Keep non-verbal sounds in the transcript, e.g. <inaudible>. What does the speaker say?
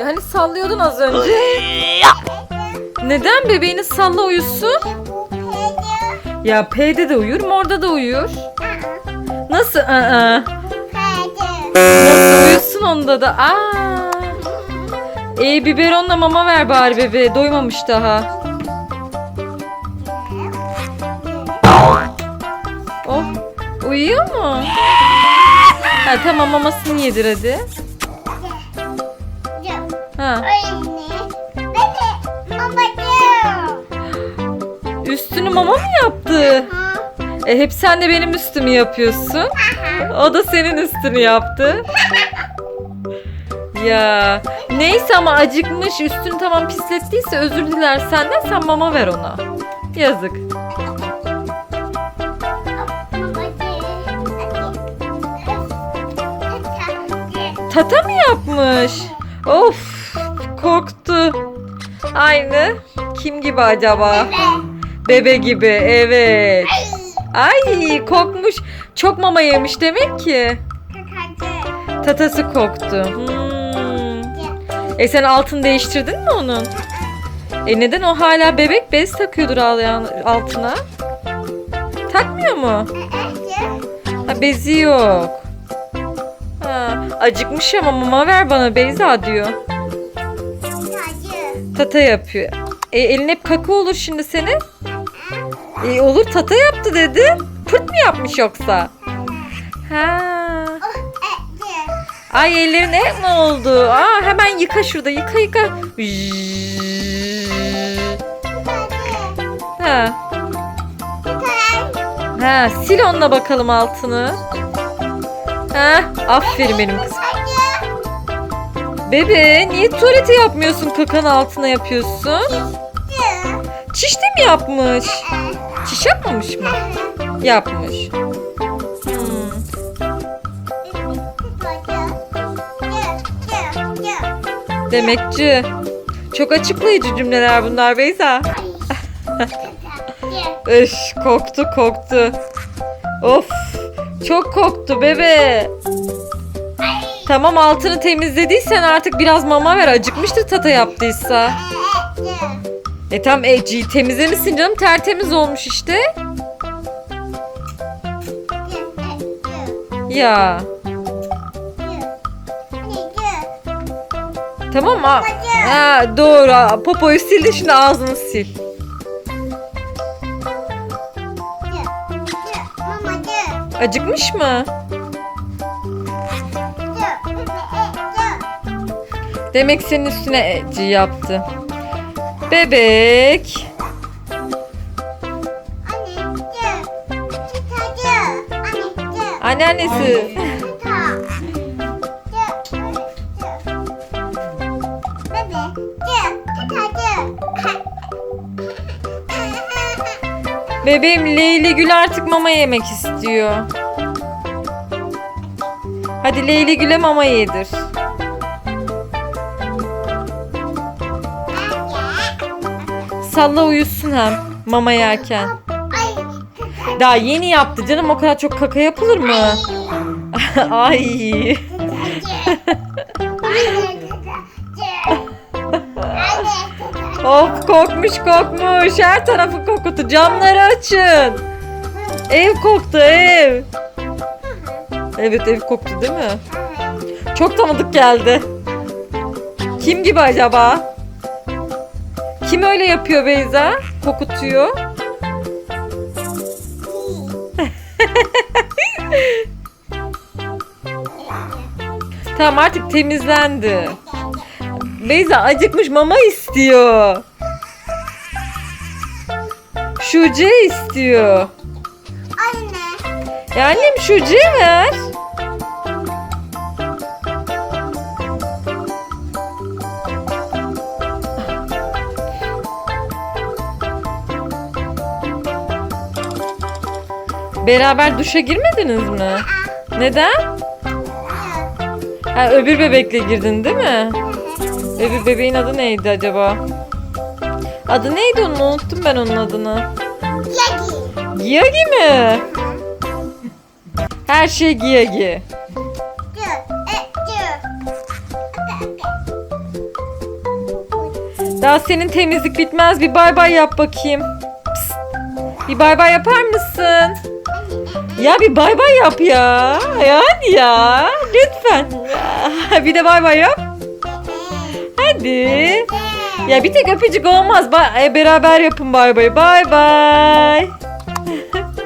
Ya hani sallıyordun az önce. Neden bebeğini salla uyusun? Ya P'de de uyur, morda da uyur. Nasıl? Aa. Nasıl uyusun onda da? Aa. E biberonla mama ver bari bebeğe. Doymamış daha. Uyuyor mu? Ha tamam mamasını yedir hadi. Ha. Üstünü mama mı yaptı? E hep sen de benim üstümü yapıyorsun. O da senin üstünü yaptı. Ya neyse ama acıkmış üstünü tamam pislettiyse özür diler senden sen mama ver ona. Yazık. Tata mı yapmış? Of korktu. Aynı kim gibi acaba? Bebe gibi evet. Ay kokmuş. Çok mama yemiş demek ki. Tatası koktu. Hmm. E sen altını değiştirdin mi onun? E neden o hala bebek bez takıyordur ağlayan altına? Takmıyor mu? Ha bezi yok. Acıkmış ama mama ver bana Beyza diyor. Tata yapıyor. E elin hep kaka olur şimdi senin. E olur tata yaptı dedi. Pırt mı yapmış yoksa? Ha. Ay ellerin hep ne oldu? Aa hemen yıka şurada yıka yıka. Ha. Ha sil onunla bakalım altını. Ha aferin benim kızım. Bebe niye tuvaleti yapmıyorsun kakanın altına yapıyorsun? Çiş de mi yapmış? Çiş yapmamış mı? Yapmış. Hmm. Demekçi. Çok açıklayıcı cümleler bunlar Beyza. <laughs> Öş koktu koktu. Of çok koktu bebe. Tamam altını temizlediysen artık biraz mama ver. Acıkmıştır tata yaptıysa. E tamam e, c- temizlemişsin canım tertemiz olmuş işte. Ya. Tamam ha. Ha, doğru. Popoyu sildi şimdi ağzını sil. Acıkmış mı? Demek senin üstüne eci yaptı. Bebek. Anneannesi. Bebeğim Leyli Gül artık mama yemek istiyor. Hadi Leyli Gül'e mama yedir. Salla uyusun hem mama yerken. Daha yeni yaptı canım o kadar çok kaka yapılır mı? <laughs> Ay. Of kokmuş kokmuş. Her tarafı kokutu. Camları açın. Ev koktu ev. Evet ev koktu değil mi? Çok tanıdık geldi. Kim gibi acaba? Kim öyle yapıyor Beyza? Kokutuyor. <laughs> tamam artık temizlendi. Beyza acıkmış mama istiyor. Şuce istiyor. Ya annem şuce ver. Beraber duşa girmediniz mi? Neden? Ha, öbür bebekle girdin değil mi? Öbür bebeğin adı neydi acaba? Adı neydi onun? Unuttum ben onun adını. Yagi mi? Her şey giye. Daha senin temizlik bitmez. Bir bay bay yap bakayım. Psst. Bir bay bay yapar mısın? Ya bir bay bay yap ya. Hadi ya. Lütfen. <laughs> Bir de bay bay yap. Hadi. Ya bir tek öpücük olmaz. Ba- e, beraber yapın bay bay. Bay bay. <laughs>